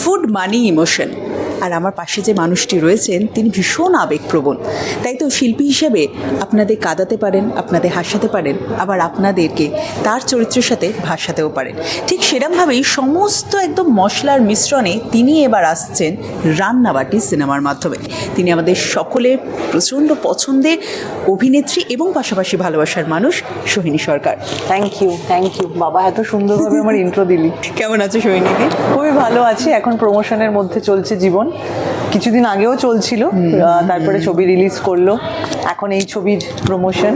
Food মানি emotion আর আমার পাশে যে মানুষটি রয়েছেন তিনি ভীষণ আবেগপ্রবণ। তাই তো শিল্পী হিসেবে আপনাদের কাঁদাতে পারেন আপনাদের হাসাতে পারেন আবার আপনাদেরকে তার চরিত্রের সাথে ভাসাতেও পারেন। ঠিক সেরমভাবেই সমস্ত একদম মশলার মিশ্রণে তিনি এবার আসছেন রান্নাবাটি সিনেমার মাধ্যমে। তিনি আমাদের সকলের প্রচণ্ড পছন্দের অভিনেত্রী এবং পাশাপাশি ভালোবাসার মানুষ Sohini Sarkar. Thank you thank you বাবা এত সুন্দরভাবে আমার ইন্ট্রো দিলি। কেমন আছো সোহিনীদি? খুবই ভালো আছি। এখন প্রমোশনের মধ্যে চলছে জীবন। কিছুদিন আগেও চলছিল তারপরে ছবি রিলিজ করল। এখন এই ছবির প্রমোশন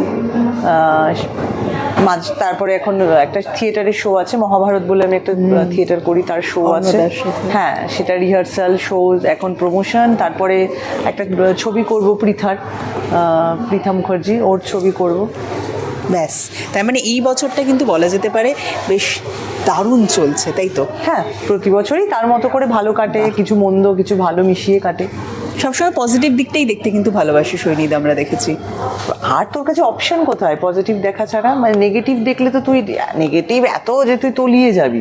মাঝ তারপরে এখন একটা থিয়েটারের শো আছে মহাভারত বলে আমি একটা থিয়েটার করি তার শো আছে। হ্যাঁ সেটা রিহার্সাল শো এখন প্রমোশন তারপরে একটা ছবি করব পৃথার পৃথা মুখার্জি ওর ছবি করব। ব্যাস। তার মানে এই বছরটা কিন্তু বলা যেতে পারে বেশ দারুণ চলছে তাই তো? হ্যাঁ প্রতি বছরই তার মতো করে ভালো কাটে কিছু মন্দ কিছু ভালো মিশিয়ে কাটে। সবসময় পজিটিভ দিকটাই দেখতে কিন্তু ভালোবাসি সৈনিদ আমরা দেখেছি। আর তোর কাছে অপশন কোথায়? পজিটিভ দেখা ছাড়া? মানে নেগেটিভ দেখলে তো তুই নেগেটিভ এত যে তুই তলিয়ে যাবি।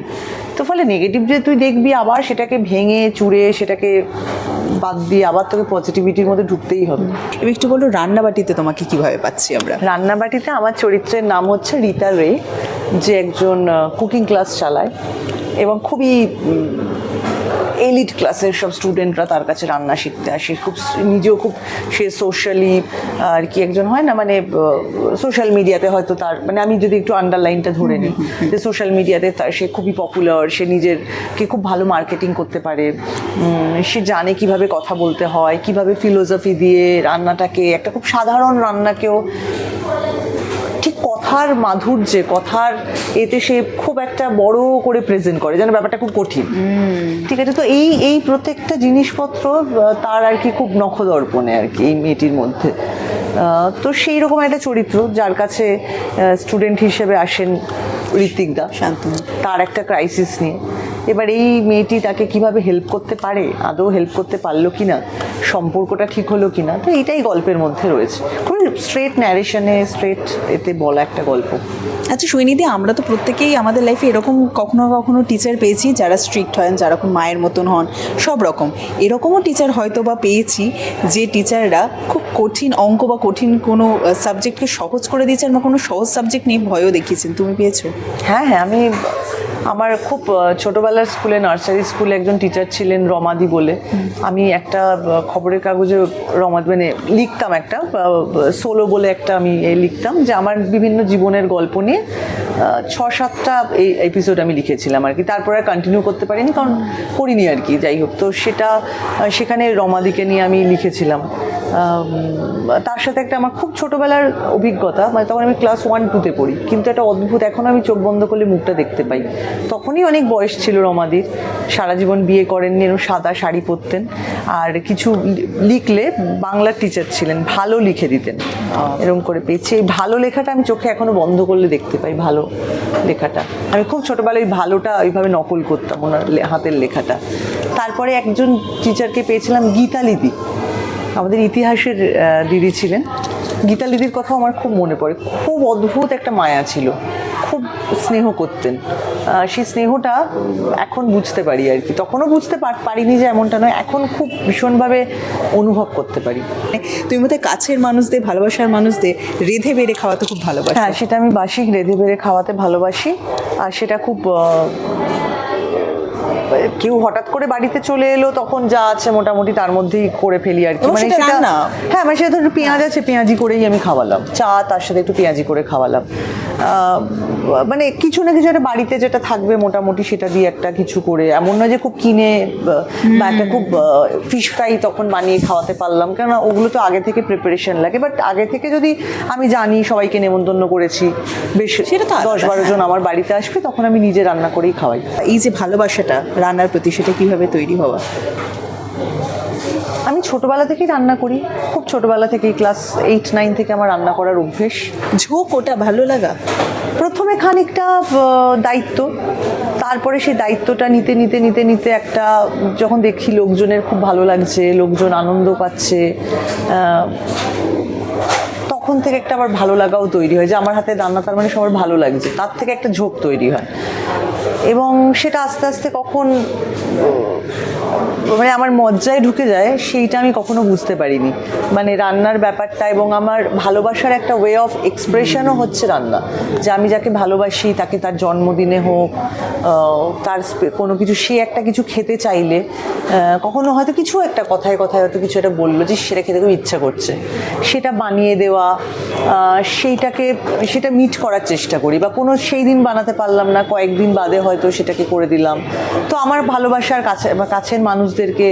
তো ফলে নেগেটিভ যে তুই দেখবি আবার সেটাকে ভেঙে চুড়ে সেটাকে বাদ দিয়ে আবার তোকে পজিটিভিটির মধ্যে ঢুকতেই হবে। এবার একটু বলো রান্নাবাটিতে তোমাকে কীভাবে পাচ্ছি আমরা? রান্নাবাটিতে আমার চরিত্রের নাম হচ্ছে রীতা রে যে একজন কুকিং ক্লাস চালায় এবং খুবই এলিট ক্লাসের সব স্টুডেন্টরা তার কাছে রান্না শিখতে আসে। খুব নিজেও খুব, সে সোশ্যালি আর কি একজন হয় না মানে সোশ্যাল মিডিয়াতে হয়তো তার মানে আমি যদি একটু আন্ডারলাইনটা ধরে নিই, যে সোশ্যাল মিডিয়াতে তার, সে খুবই পপুলার সে নিজেরকে খুব ভালো মার্কেটিং করতে পারে। সে জানে কীভাবে কথা বলতে হয়, কীভাবে ফিলোসফি দিয়ে রান্নাটাকে, একটা খুব সাধারণ রান্নাকেও কথার মাধুর্যে কথার এতে সে খুব একটা বড় করে প্রেজেন্ট করে। যেন ব্যাপারটা খুব কঠিন। ঠিক আছে? তো এই এই প্রত্যেকটা জিনিসপত্র তার আর কি খুব নখদর্পণে আর কি এই মেয়েটির মধ্যে। তো সেই রকম একটা চরিত্র যার কাছে স্টুডেন্ট হিসেবে আসেন ঋত্বিক দা শান্তনু। তার একটা ক্রাইসিস নিয়ে। এবার এই মেয়েটি তাকে কীভাবে হেল্প করতে পারে? আদৌ হেল্প করতে পারল কি না সম্পর্কটা ঠিক হলো কি না তো এইটাই গল্পের মধ্যে রয়েছে। খুবই স্ট্রেট ন্যারেশনে স্ট্রেট এতে বলা একটা গল্প। আচ্ছা সৈনিদি আমরা তো প্রত্যেকেই আমাদের লাইফে এরকম কখনো কখনো টিচার পেয়েছি যারা স্ট্রিক্ট হন যারা খুব মায়ের মতন হন সব রকম। এরকমও টিচার হয়তো বা পেয়েছি যে টিচাররা খুব কঠিন অঙ্ক বা কঠিন কোনো সাবজেক্টকে সহজ করে দিয়েছেন বা কোনো সহজ সাবজেক্ট নিয়ে ভয়ও দেখিয়েছেন। তুমি পেয়েছ? হ্যাঁ হ্যাঁ আমি আমার খুব ছোটবেলার স্কুলে, নার্সারি স্কুলে একজন টিচার ছিলেন রমাদি বলে। আমি একটা খবরের কাগজে রমাদি মানে লিখতাম একটা সোলো বলে একটা আমি লিখতাম, যে আমার বিভিন্ন জীবনের গল্প নিয়ে ছ সাতটা এই এপিসোড আমি লিখেছিলাম আর কি। তারপরে আর কন্টিনিউ করতে পারিনি, কারণ করিনি আর কি, যাই হোক। তো সেটা সেখানে রমাদিকে নিয়ে আমি লিখেছিলাম। তার সাথে একটা আমার খুব ছোটবেলার অভিজ্ঞতা মানে তখন আমি ক্লাস ওয়ান টুতে পড়ি, কিন্তু একটা অদ্ভুত, এখন আমি চোখ বন্ধ করলে মুখটা দেখতে পাই। তখনই অনেক বয়স ছিল রমাদির। সারা জীবন বিয়ে করেননি এরকম সাদা শাড়ি পরতেন। আর কিছু লিখলে বাংলার টিচার ছিলেন ভালো লিখে দিতেন। এরকম করে পেয়েছি। এই ভালো লেখাটা আমি চোখে এখনও বন্ধ করলে দেখতে পাই ভালো লেখাটা। আমি খুব ছোটোবেলায় ওই ভালোটা ওইভাবে নকল করতাম ওনার হাতের লেখাটা। তারপরে একজন টিচারকে পেয়েছিলাম গীতালিদি। আমাদের ইতিহাসের দিদি ছিলেন। গীতা দিদির কথাও আমার খুব মনে পড়ে। খুব অদ্ভুত একটা মায়া ছিল। স্নেহ করতেন। সেই স্নেহটা এখন বুঝতে পারি আর কি। তখনও বুঝতে পারিনি যে এমনটা নয় এখন খুব ভীষণভাবে অনুভব করতে পারি। তুমি মধ্যে কাছের মানুষদের ভালোবাসার মানুষদের রেধে বেড়ে খাওয়াতে খুব ভালোবাসি। হ্যাঁ সেটা আমি বাসি রেঁধে বেড়ে খাওয়াতে ভালোবাসি। আর সেটা খুব কেউ হঠাৎ করে বাড়িতে চলে এলো তখন যা আছে মোটামুটি তার মধ্যেই করে ফেলি আর কি। এবং সেটা হ্যাঁ মানে সেটা ধরো পেঁয়াজ আছে পেঁয়াজি করেই আমি খাওয়ালাম। চা তার সাথে একটু পেঁয়াজি করে খাওয়ালাম। মানে কিছু না কিছু একটা বাড়িতে যেটা থাকবে মোটামুটি সেটা দিয়ে একটা কিছু করে। এমন নয় যে খুব কিনে বা একটা খুব ফিশ ফ্রাই তখন বানিয়ে খাওয়াতে পারলাম। কেননা ওগুলো তো আগে থেকে প্রিপারেশন লাগে। বাট আগে থেকে যদি আমি জানি সবাইকে নেমন্তন্ন করেছি বেশ সেটা তো দশ বারো জন আমার বাড়িতে আসবে তখন আমি নিজে রান্না করেই খাওয়াই। এই যে ভালোবাসাটা রান্নার প্রতি সেটা কীভাবে তৈরি হওয়া? আমি ছোটবেলা থেকেই রান্না করি। খুব ছোটবেলা থেকেই ক্লাস এইট নাইন থেকে আমার রান্না করার অভ্যেস। ঝোঁক ওটা ভালো লাগা? প্রথমে খানিকটা দায়িত্ব। তারপরে সেই দায়িত্বটা নিতে নিতে নিতে নিতে একটা যখন দেখি লোকজনের খুব ভালো লাগছে লোকজন আনন্দ পাচ্ছে তখন থেকে একটা আবার ভালো লাগাও তৈরি হয়। যে আমার হাতে রান্না তার মানে সবার ভালো লাগছে। তার থেকে একটা ঝোঁক তৈরি হয়। এবং সেটা আস্তে আস্তে কখন মানে আমার মজ্জায় ঢুকে যায়, সেইটা আমি কখনো বুঝতে পারিনি। মানে রান্নার ব্যাপারটা এবং আমার ভালোবাসার একটা ওয়ে অফ এক্সপ্রেশনও হচ্ছে রান্না। যে আমি যাকে ভালোবাসি, তাকে তার জন্মদিনে হোক তার কোনো কিছু, সে একটা কিছু খেতে চাইলে কখনো হয়তো কিছু একটা কথায় কথায় হয়তো কিছু একটা বলল যে, সেটা খেতে খুব ইচ্ছা করছে। সেটা বানিয়ে দেওয়া সেইটাকে, সেটা মিট করার চেষ্টা করি। বা কোনো, সেই দিন বানাতে পারলাম না, কয়েকদিন বাদে হয়তো সেটাকে করে দিলাম। তো আমার ভালোবাসার কাছে বা কাছের মানুষদেরকে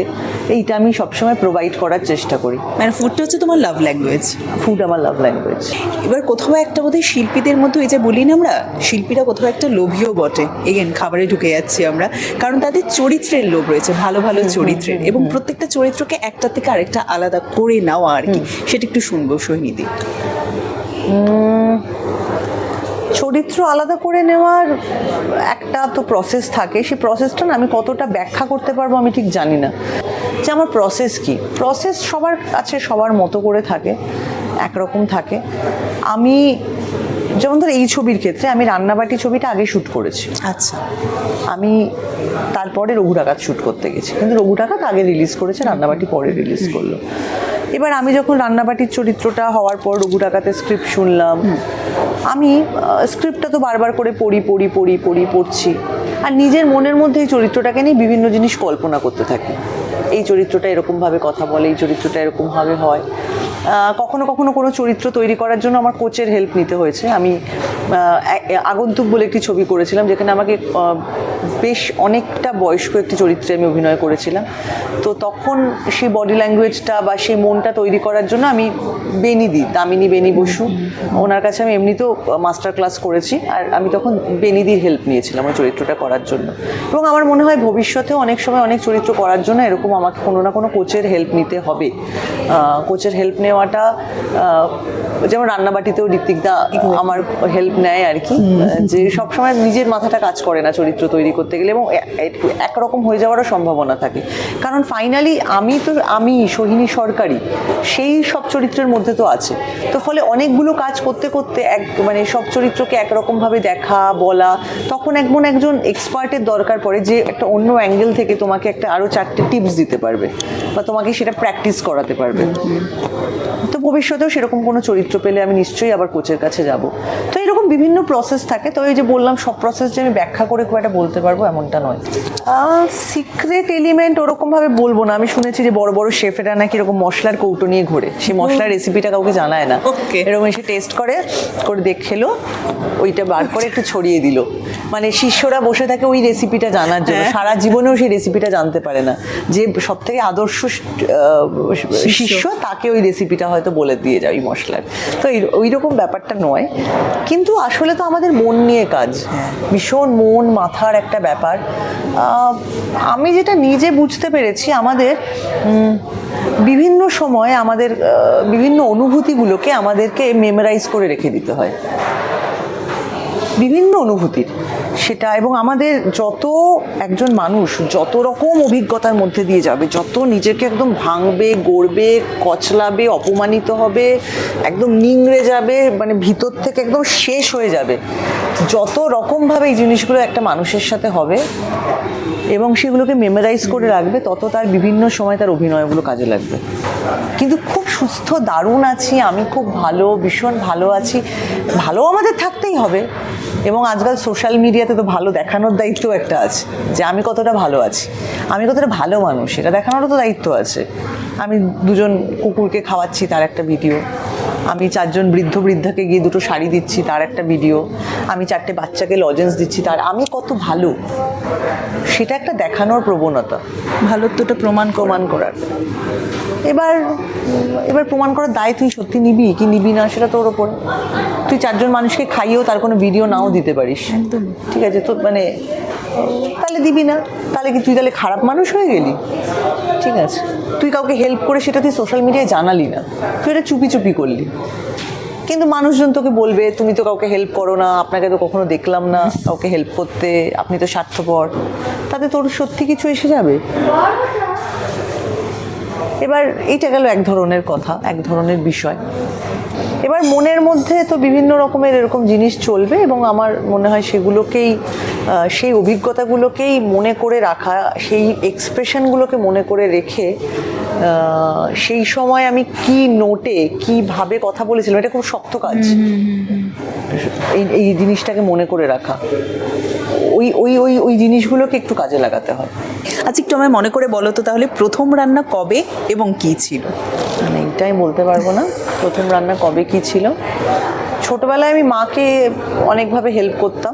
এইটা আমি সবসময় প্রোভাইড করার চেষ্টা করি। মানে ফুডটা হচ্ছে তোমার লাভ ল্যাঙ্গুয়েজ ফুড আমার লাভ ল্যাঙ্গুয়েজ এবার কোথাও একটা বোধহয় শিল্পীদের মধ্যে এই যে বলি না আমরা শিল্পীরা কোথাও একটা লোভীও বটে। এগেন খাবারে ঢুকে যাচ্ছি আমরা। কারণ তাদের চরিত্রের লোভ রয়েছে ভালো ভালো চরিত্রের। এবং প্রত্যেকটা চরিত্রকে একটা থেকে আরেকটা আলাদা করে নেওয়া আর কি। সেটা একটু শুনব সোহিনীদি। চরিত্র আলাদা করে নেওয়ার একটা তো প্রসেস থাকে। সেই প্রসেসটা না আমি কতটা ব্যাখ্যা করতে পারব আমি ঠিক জানি না। যে আমার প্রসেস কি? প্রসেস সবার কাছে সবার মতো করে থাকে একরকম থাকে। আমি যেমন ধর এই ছবির ক্ষেত্রে আমি রান্নাবাটি ছবিটা আগে শ্যুট করেছি। আচ্ছা। আমি তারপরে রঘু ডাকাত শ্যুট করতে গেছি। কিন্তু রঘু ডাকাত আগে রিলিজ করেছে রান্নাবাটি পরে রিলিজ করল। এবার আমি যখন রান্নাবাটির চরিত্রটা হওয়ার পর রঘু ডাকাতের স্ক্রিপ্ট শুনলাম আমি স্ক্রিপ্টটা তো বারবার করে পড়ি পড়ি পড়ি পড়ি পড়ছি। আর নিজের মনের মধ্যে এই চরিত্রটাকে নিয়ে বিভিন্ন জিনিস কল্পনা করতে থাকি। এই চরিত্রটা এরকমভাবে কথা বলে এই চরিত্রটা এরকমভাবে হয়। কখনো কখনো কোনো চরিত্র তৈরি করার জন্য আমার কোচের হেল্প নিতে হয়েছে। আমি আগন্তুক বলে একটি ছবি করেছিলাম যেখানে আমাকে বেশ অনেকটা বয়স্ক একটি চরিত্রে আমি অভিনয় করেছিলাম। তো তখন সেই বডি ল্যাঙ্গুয়েজটা বা সেই মনটা তৈরি করার জন্য আমি বেনি দিই দামিনী বেনি বসু। ওনার কাছে আমি এমনিতেও মাস্টার ক্লাস করেছি আর আমি তখন বেনিদির হেল্প নিয়েছিলাম ওই চরিত্রটা করার জন্য। এবং আমার মনে হয় ভবিষ্যতেও অনেক সময় অনেক চরিত্র করার জন্য এরকম আমাকে কোনো না কোনো কোচের হেল্প নিতে হবে। কোচের হেল্প নেওয়াটা যেমন রান্নাবাটিতেও ঋত্বিকদা আমার হেল্প নেয় আর কি যে সবসময় নিজের মাথাটা কাজ করে না চরিত্র তৈরি করতে গেলে এবং একরকম হয়ে যাওয়ারও সম্ভাবনা থাকে। কারণ ফাইনালি আমি তো আমি সোহিনী সরকারি সেই সব চরিত্রের মধ্যে তো আছে। তো ফলে অনেকগুলো কাজ করতে করতে এক মানে সব চরিত্রকে একরকমভাবে দেখা বলা তখন একমন একজন এক্সপার্টের দরকার পড়ে যে একটা অন্য অ্যাঙ্গেল থেকে তোমাকে একটা আরও চারটে টিপস দিতে পারবে বা তোমাকে সেটা প্র্যাকটিস করাতে পারবে। তো ভবিষ্যতেও সেরকম কোনো চরিত্র পেলে আমি নিশ্চয়ই আবার কোচের কাছে যাব। তো এরকম বিভিন্ন প্রসেস থাকে তো এই যে বললাম সব প্রসেস যে আমি ব্যাখ্যা করে খুব একটা বলতে পারব এমনটা নয়। সিক্রেট এলিমেন্ট ওরকমভাবে বলব না। আমি শুনেছি যে বড় বড় শেফেরা নাকি এরকম মশলার কৌটো নিয়ে ঘোরে। সেই মশলার রেসিপিটা কাউকে জানায় না। এরকম এসে টেস্ট করে করে দেখেলো ওইটা বার করে একটু ছড়িয়ে দিল। মানে শিষ্যরা বসে থাকে ওই রেসিপিটা জানার জন্য। সারা জীবনেও সেই রেসিপিটা জানতে পারে না। যে সব থেকে আদর্শ শিষ্য। তাকে ওই রেসিপিটা হয়তো বলে দিয়ে যায় ওই মশলার। তো ওই রকম ব্যাপারটা নয়। কিন্তু আসলে তো আমাদের মন নিয়ে কাজ। ভীষণ মন মাথার একটা ব্যাপার। আমি যেটা নিজে বুঝতে পেরেছি আমাদের বিভিন্ন সময়ে আমাদের বিভিন্ন অনুভূতিগুলোকে আমাদেরকে মেমোরাইজ করে রেখে দিতে হয়। বিভিন্ন অনুভূতির। সেটা এবং আমাদের যত একজন মানুষ যত রকম অভিজ্ঞতার মধ্যে দিয়ে যাবে, যত নিজেকে একদম ভাঙবে, গড়বে, কচলাবে, অপমানিত হবে, একদম নিংড়ে যাবে মানে ভিতর থেকে একদম শেষ হয়ে যাবে, যত রকমভাবে এই জিনিসগুলো একটা মানুষের সাথে হবে এবং সেগুলোকে মেমোরাইজ করে রাখবে, তত তার বিভিন্ন সময় তার অভিনয়গুলো কাজে লাগবে। কিন্তু খুব সুস্থ, দারুণ আছি, আমি খুব ভালো, ভীষণ ভালো আছি। ভালো আমাদের থাকতেই হবে। এবং আজকাল সোশ্যাল মিডিয়াতে তো ভালো দেখানোর দায়িত্ব একটা আছে, যে আমি কতটা ভালো আছি। আমি কতটা ভালো মানুষ এটা দেখানোরও তো দায়িত্ব আছে। আমি দুজন কুকুরকে খাওয়াচ্ছি, তার একটা ভিডিও আমি চারজন বৃদ্ধ বৃদ্ধাকে গিয়ে দুটো শাড়ি দিচ্ছি তার একটা ভিডিও আমি চারটে বাচ্চাকে লজেন্স দিচ্ছি তার আমি কত ভালো? সেটা একটা দেখানোর প্রবণতা। ভালোত্বটা প্রমাণ প্রমাণ করার। এবার এবার প্রমাণ করার দায় তুই সত্যি নিবি কি নিবি না সেটা তোর ওপর। তুই চারজন মানুষকে খাইয়েও তার কোনো ভিডিও নাও দিতে পারিস। একদম। ঠিক আছে তো মানে তাহলে দিবি না। তাহলে কি তুই তাহলে খারাপ মানুষ হয়ে গেলি? ঠিক আছে। তুই কাউকে হেল্প করে সেটা তুই সোশ্যাল মিডিয়ায় জানালি না। তুই এটা চুপি চুপি করলি। কিন্তু মানুষজন তোকে বলবে, তুমি তো কাউকে হেল্প করো না, আপনাকে তো কখনো দেখলাম না কাউকে হেল্প করতে, আপনি তো স্বার্থপর। তাতে তোর সত্যি কিছু এসে যাবে? এবার এইটা গেল এক ধরনের কথা, এক ধরনের বিষয়। এবার মনের মধ্যে তো বিভিন্ন রকমের এরকম জিনিস চলবে এবং আমার মনে হয় সেগুলোকেই সেই অভিজ্ঞতাগুলোকেই মনে করে রাখা সেই এক্সপ্রেশনগুলোকে মনে করে রেখে সেই সময় আমি কি নোটে কীভাবে কথা বলেছিলাম এটা খুব শক্ত কাজ। এই এই জিনিসটাকে মনে করে রাখা। ওই ওই ওই ওই জিনিসগুলোকে একটু কাজে লাগাতে হয়। আচ্ছা একটু আমায় মনে করে বলো তো তাহলে প্রথম রান্না কবে এবং কি ছিল? মানে এইটাই বলতে পারব না। প্রথম রান্না কবে কি ছিল? ছোটবেলায় আমি মাকে অনেকভাবে হেল্প করতাম।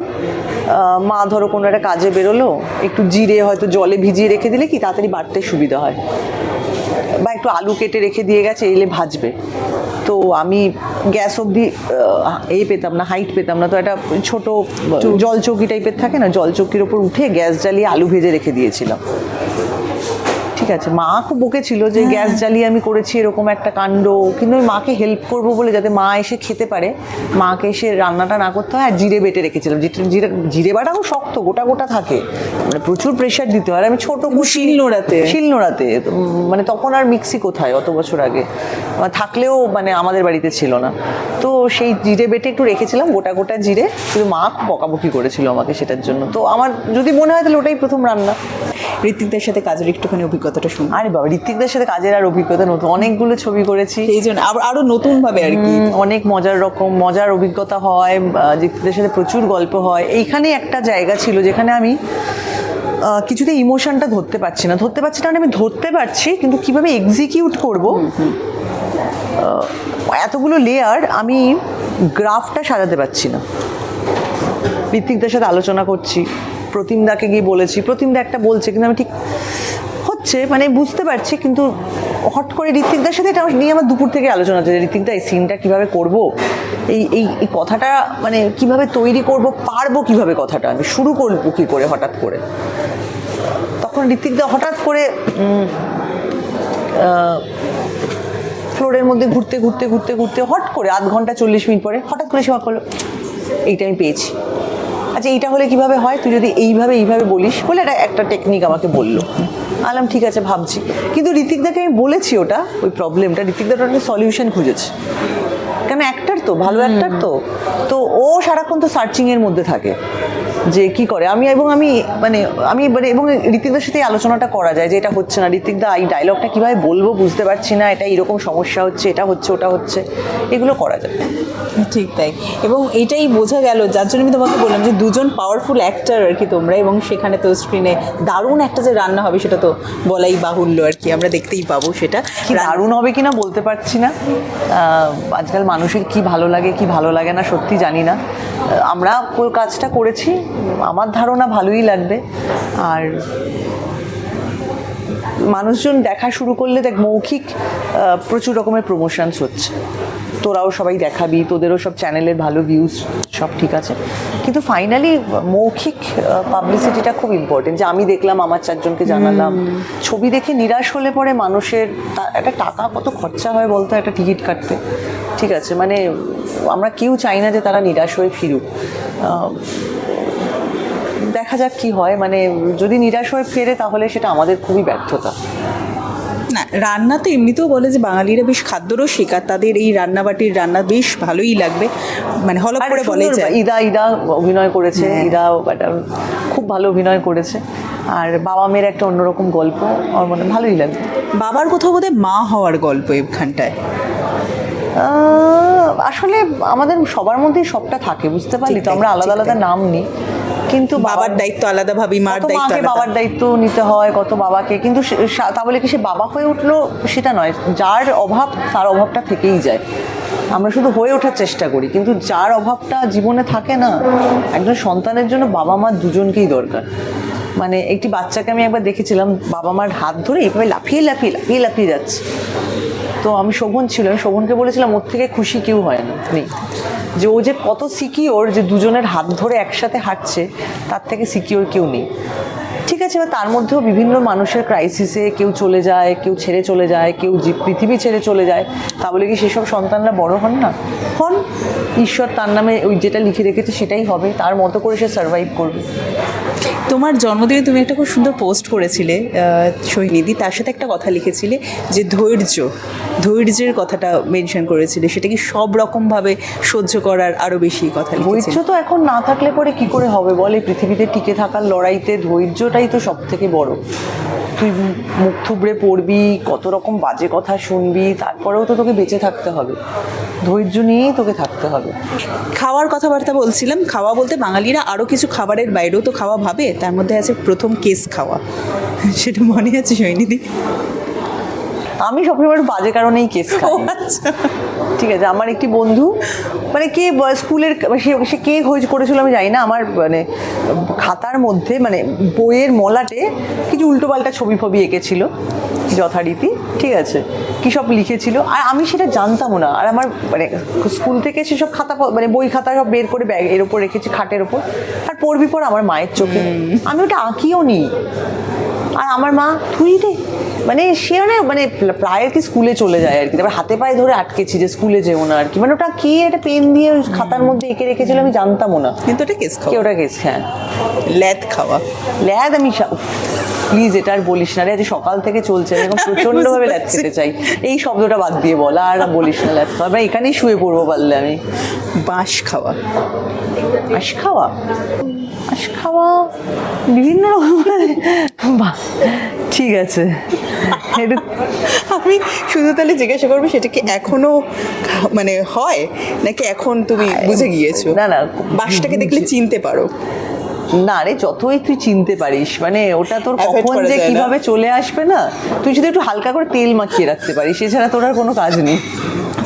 মা ধরো কোনো একটা কাজে বেরোলো একটু জিরে হয়তো জলে ভিজিয়ে রেখে দিলে কি তাড়াতাড়ি বাড়তে সুবিধা হয়? বা একটু আলু কেটে রেখে দিয়ে গেছে এলে ভাজবে। তো আমি গ্যাস অবধি এই এ পেতাম না হাইট পেতাম না। তো একটা ছোট জল চৌকি টাইপের থাকে না জল চৌকির ওপর উঠে গ্যাস জ্বালিয়ে আলু ভেজে রেখে দিয়েছিলাম। ঠিক আছে মা খুব বকেছিল যে গ্যাস জ্বালিয়ে আমি করেছি এরকম একটা কাণ্ড কিন্তু আমি মাকে হেল্প করব বলে যাতে মা এসে খেতে পারে মাকে এসে রান্নাটা না করতে হয় আর জিরে বেটে রেখেছিলাম। জিরে জিরে বাটা খুব শক্ত গোটা গোটা থাকে। মানে প্রচুর প্রেশার দিতে হয় আমি ছোট শিল নোড়াতে? শিল নোড়াতে মানে তখন আর মিক্সি কোথায় অত বছর আগে? থাকলেও মানে আমাদের বাড়িতে ছিল না। তো সেই জিরে বেটে একটু রেখেছিলাম গোটা গোটা জিরে। কিন্তু মা খুব বকাবকি করেছিল আমাকে সেটার জন্য। তো আমার যদি মনে হয় তাহলে ওটাই প্রথম রান্না। ঋত্বিকদের সাথে কাজের একটুখানি অভিজ্ঞতাটা শুনি আরে বাবা ঋত্বিকদের সাথে কাজের আর অভিজ্ঞতা নতুন। অনেকগুলো ছবি করেছি। এই জন্য আবার আরও নতুন ভাবে আর কি। অনেক মজার রকম মজার অভিজ্ঞতা হয় ঋত্বিকদের সাথে প্রচুর গল্প হয়। এইখানে একটা জায়গা ছিল যেখানে আমি কিছুতে ইমোশনটা ধরতে পারছি না। ধরতে পারছি না মানে আমি ধরতে পারছি কিন্তু কীভাবে এক্সিকিউট করব? এতগুলো লেয়ার আমি গ্রাফটা সাজাতে পারছি না। ঋত্বিকদের সাথে আলোচনা করছি। প্রতিমদাকে গিয়ে বলেছি প্রতিমদা একটা বলছে, কিন্তু আমি ঠিক হচ্ছে মানে বুঝতে পারছি, কিন্তু হট করে ঋত্বিকদার সাথে এটা নিয়ে আমার দুপুর থেকে আলোচনা হচ্ছে ঋত্বিকদা এই সিনটা কীভাবে করব? এই এই এই কথাটা মানে কীভাবে তৈরি করব, পারব কীভাবে কথাটা? আমি শুরু করব কী করে হঠাৎ করে? তখন ঋত্বিকদা হঠাৎ করে ফ্লোরের মধ্যে ঘুরতে ঘুরতে ঘুরতে ঘুরতে হট করে আধ ঘণ্টা চল্লিশ মিনিট পরে হঠাৎ করে সে করল। এইটা আমি পেয়েছি। আচ্ছা এইটা হলে কীভাবে হয়? তুই যদি এইভাবে এইভাবে বলিস বলে এটা একটা টেকনিক আমাকে বলল। আলাম, ঠিক আছে, ভাবছি। কিন্তু ঋতিকদাকে আমি বলেছি ওটা, ওই প্রবলেমটা ঋতিকদার একটা সলিউশন খুঁজেছে। কেন অ্যাক্টার তো, ভালো অ্যাক্টার তো। তো ও সারাক্ষণ তো সার্চিংয়ের মধ্যে থাকে। যে কি করে? আমি এবং আমি মানে আমি মানে এবং ঋতিকদার সাথে আলোচনাটা করা যায় যে এটা হচ্ছে না। ঋতিকদা এই ডায়লগটা কীভাবে বলব বুঝতে পারছি না। এটা এরকম সমস্যা হচ্ছে এটা হচ্ছে ওটা হচ্ছে। এগুলো করা যায় ঠিক তাই। এবং এটাই বোঝা গেল যার জন্য আমি তোমাকে বললাম যে দুজন পাওয়ারফুল অ্যাক্টার আর কি তোমরা এবং সেখানে তো স্ক্রিনে দারুণ একটা যে রান্না হবে সেটা তো বলাই বাহুল্য আর কি আমরা দেখতেই পাবো সেটা। কি দারুণ হবে কি না বলতে পারছি না। আজকাল মানুষের কি ভালো লাগে কি ভালো লাগে না সত্যি জানি না। আমরা কাজটা করেছি। আমার ধারণা ভালোই লাগবে। আর মানুষজন দেখা শুরু করলে দেখ মৌখিক প্রচুর রকমের প্রমোশনস হচ্ছে। তোরাও সবাই দেখাবি তোদেরও সব চ্যানেলের ভালো ভিউজ সব ঠিক আছে। কিন্তু ফাইনালি মৌখিক পাবলিসিটিটা খুব ইম্পর্টেন্ট যে আমি দেখলাম আমার চারজনকে জানালাম। ছবি দেখে নিরাশ হলে পরে মানুষের একটা টাকা কত খরচা হয় বলতো একটা টিকিট কাটতে। ঠিক আছে মানে আমরা কেউ চাই না যে তারা নিরাশ হয়ে ফিরুক। দেখা যাক কি হয় মানে যদি নিরাশ হয়ে ফেরে তাহলে সেটা আমাদের খুবই ব্যর্থতা। না রান্না তো এমনিতেও বলে যে বাঙালিরা বেশ খাদ্যরসিক আর তাদের এই রান্নাবাটির রান্না বেশ ভালোই লাগবে। মানে আর করে বলে যায়। ইদা ইদা অভিনয় করেছে হ্যাঁ। ইদা একটা খুব ভালো অভিনয় করেছে। আর বাবা মেয়ের একটা অন্যরকম গল্প আমার মনে ভালোই লাগে বাবার কোথাও বোধহয় মা হওয়ার গল্প এখানটায়। আসলে আমাদের সবার মধ্যেই সবটা থাকে বুঝতে পারলি? তো আমরা আলাদা আলাদা নাম নিই। কিন্তু বাবার দায়িত্ব আলাদা ভাবি মার দায়িত্ব মাকে বাবার দায়িত্ব নিতে হয় কত বাবাকে কিন্তু তা বলে কি সে বাবা হয়ে উঠল? সেটা নয় যার অভাব তার অভাবটা থেকেই যায়। আমরা শুধু হয়ে ওঠার চেষ্টা করি কিন্তু যার অভাবটা জীবনে থাকে না একজন সন্তানের জন্য বাবা মা দুজনকেই দরকার। মানে একটি বাচ্চাকে আমি একবার দেখেছিলাম বাবা মার হাত ধরে এইভাবে লাফিয়ে লাফিয়ে লাফিয়ে লাফিয়ে যাচ্ছে। তো আমি শোভন ছিল আমি শোভনকে বলেছিলাম ওর থেকে খুশি কেউ হয় না নেই। যে ও যে কত সিকিওর যে দুজনের হাত ধরে একসাথে হাঁটছে, তার থেকে সিকিওর কেউ নেই। ঠিক আছে, এবার তার মধ্যেও বিভিন্ন মানুষের ক্রাইসিসে কেউ চলে যায়, কেউ ছেড়ে চলে যায়, কেউ পৃথিবী ছেড়ে চলে যায়। তা বলে কি সেসব সন্তানরা বড় হন না? হন। ঈশ্বর তার নামে ওই যেটা লিখে রেখেছে সেটাই হবে। তার মতো করে সে সার্ভাইভ করবে। তোমার জন্মদিনে তুমি একটা খুব সুন্দর পোস্ট করেছিলে সৈনিধি তার সাথে একটা কথা লিখেছিলে যে ধৈর্য ধৈর্যের কথাটা মেনশন করেছিলে সেটা কি সব রকমভাবে সহ্য করার আরও বেশি কথা ধৈর্য তো এখন না থাকলে পরে কি করে হবে বলে? পৃথিবীতে টিকে থাকার লড়াইতে ধৈর্যটাই তো সব থেকে বড়। তুই মুখ থুবড়ে পড়বি কত রকম বাজে কথা শুনবি তারপরেও তো তোকে বেঁচে থাকতে হবে। ধৈর্য নিয়েই তোকে থাকতে হবে। খাওয়ার কথাবার্তা বলছিলাম খাওয়া বলতে বাঙালিরা আরও কিছু খাবারের বাইরেও তো খাওয়া ভাবে? তার মধ্যে আছে প্রথম কেস খাওয়া। সেটা মনে আছে সৈনিধি আমি সবসময় একটু বাজে কারণেই কেস খাই। আচ্ছা। ঠিক আছে আমার একটি বন্ধু মানে কে স্কুলের সে সে কে হয়ে করেছিল আমি জানি না আমার মানে খাতার মধ্যে মানে বইয়ের মলাটে কিছু উল্টোপাল্টা ছবি ফবি এঁকেছিল যথারীতি ঠিক আছে কী সব লিখেছিল আর আমি সেটা জানতামও না আর আমার মানে স্কুল থেকে সেসব খাতা মানে বই খাতা সব বের করে ব্যাগ এর ওপর রেখেছি খাটের ওপর আর পড়বি পর আমার মায়ের চোখে। আমি ওটা আঁকিও নি। আর আমার মা তুই রে। মানে সে মানে মানে প্রায় আর কি স্কুলে চলে যায় আর কি। তারপর হাতে পায়ে ধরে আটকেছি যে স্কুলে যেও না আর কি। মানে ওটা কি একটা পেন দিয়ে ওই খাতার মধ্যে এঁকে রেখেছিল আমি জানতামও না। কিন্তু ওটা কেস কে খাওয়া ওটা কেস হ্যাঁ। ল্যাদ খাওয়া। ল্যাদ আমি প্লিজ এটা আর বলিস না রে আজ সকাল থেকে চলছে এখন প্রচণ্ডভাবে ল্যাদ খেতে চাই। এই শব্দটা বাদ দিয়ে বল আর বলিস না ল্যাদ খাওয়া এখানেই শুয়ে পড়ব পারলে আমি। বাঁশ খাওয়া। আশ খাওয়া? আশ খাওয়া বিভিন্ন বাহ, ঠিক আছে। আমি শুধু তাহলে জিজ্ঞাসা করব সেটা কি এখনও মানে হয়? নাকি এখন তুমি বুঝে গিয়েছো? না, না। বাঁশটাকে দেখলে চিনতে পারো। না রে যতই তুই চিনতে পারিস মানে ওটা তোর কখন যে কীভাবে চলে আসবে না তুই যদি একটু হালকা করে তেল মাখিয়ে রাখতে পারিস এছাড়া তোর আর কোনো কাজ নেই।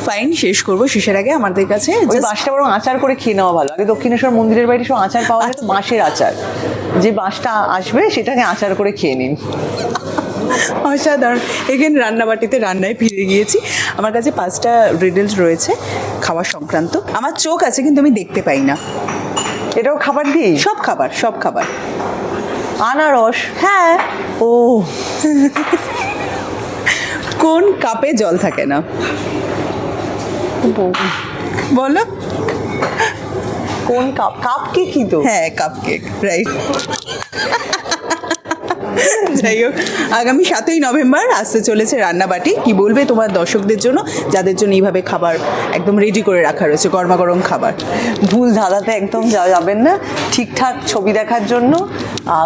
ফাইন শেষ করব শেষের আগে আমাদের কাছে ওই বাঁশটা বরং আচার করে খেয়ে নেওয়া ভালো। আগে দক্ষিণেশ্বর মন্দিরের বাইরে সব আচার পাওয়া যায় তো বাঁশের আচার। যে বাঁশটা আসবে সেটাকে আচার করে খেয়ে নিন। অসাধারণ। এখানে রান্নাবাটিতে রান্নায় ফিরে গিয়েছি। আমার কাছে পাঁচটা রিডেলস রয়েছে খাওয়া সংক্রান্ত। আমার চোখ আছে কিন্তু আমি দেখতে পাই না। এটাও খাবার দিই সব খাবার সব খাবার। আনারস? হ্যাঁ। ও। কোন কাপে জল থাকে না? বলো। কোন কাপ? কাপ কেক তো। হ্যাঁ কাপ কেক রাইট যাই হোক আগামী সাতই নভেম্বর আসতে চলেছে রান্নাবাটি। কি বলবে তোমার দর্শকদের জন্য? যাদের জন্য এইভাবে খাবার একদম রেডি করে রাখা রয়েছে গরমা গরম খাবার। ভুল ধাঁধাতে একদম যা- যাবেন না। ঠিকঠাক ছবি দেখার জন্য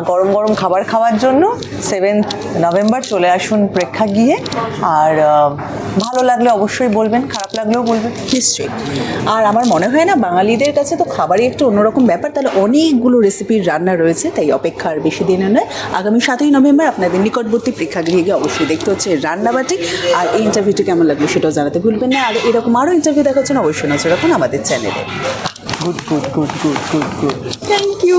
গরম গরম খাবার খাওয়ার জন্য সেভেন্থ নভেম্বর চলে আসুন প্রেক্ষাগৃহে আর ভালো লাগলে অবশ্যই বলবেন খারাপ লাগলেও বলবেন। নিশ্চয়ই। আর আমার মনে হয় না বাঙালিদের কাছে তো খাবারই একটু অন্যরকম ব্যাপার। তাহলে অনেকগুলো রেসিপির রান্না রয়েছে তাই অপেক্ষা আর বেশি দিনে নয়। আগামী সাতই নভেম্বর আপনাদের নিকটবর্তী প্রেক্ষাগৃহে গিয়ে অবশ্যই দেখতে হচ্ছে রান্নাবাটি। আর এই ইন্টারভিউটি কেমন লাগবে সেটাও জানাতে ভুলবেন না। আর এরকম আরও ইন্টারভিউ দেখাচ্ছেন জন্য অবশ্যই নজর রাখুন আমাদের চ্যানেলে good good good good good good thank you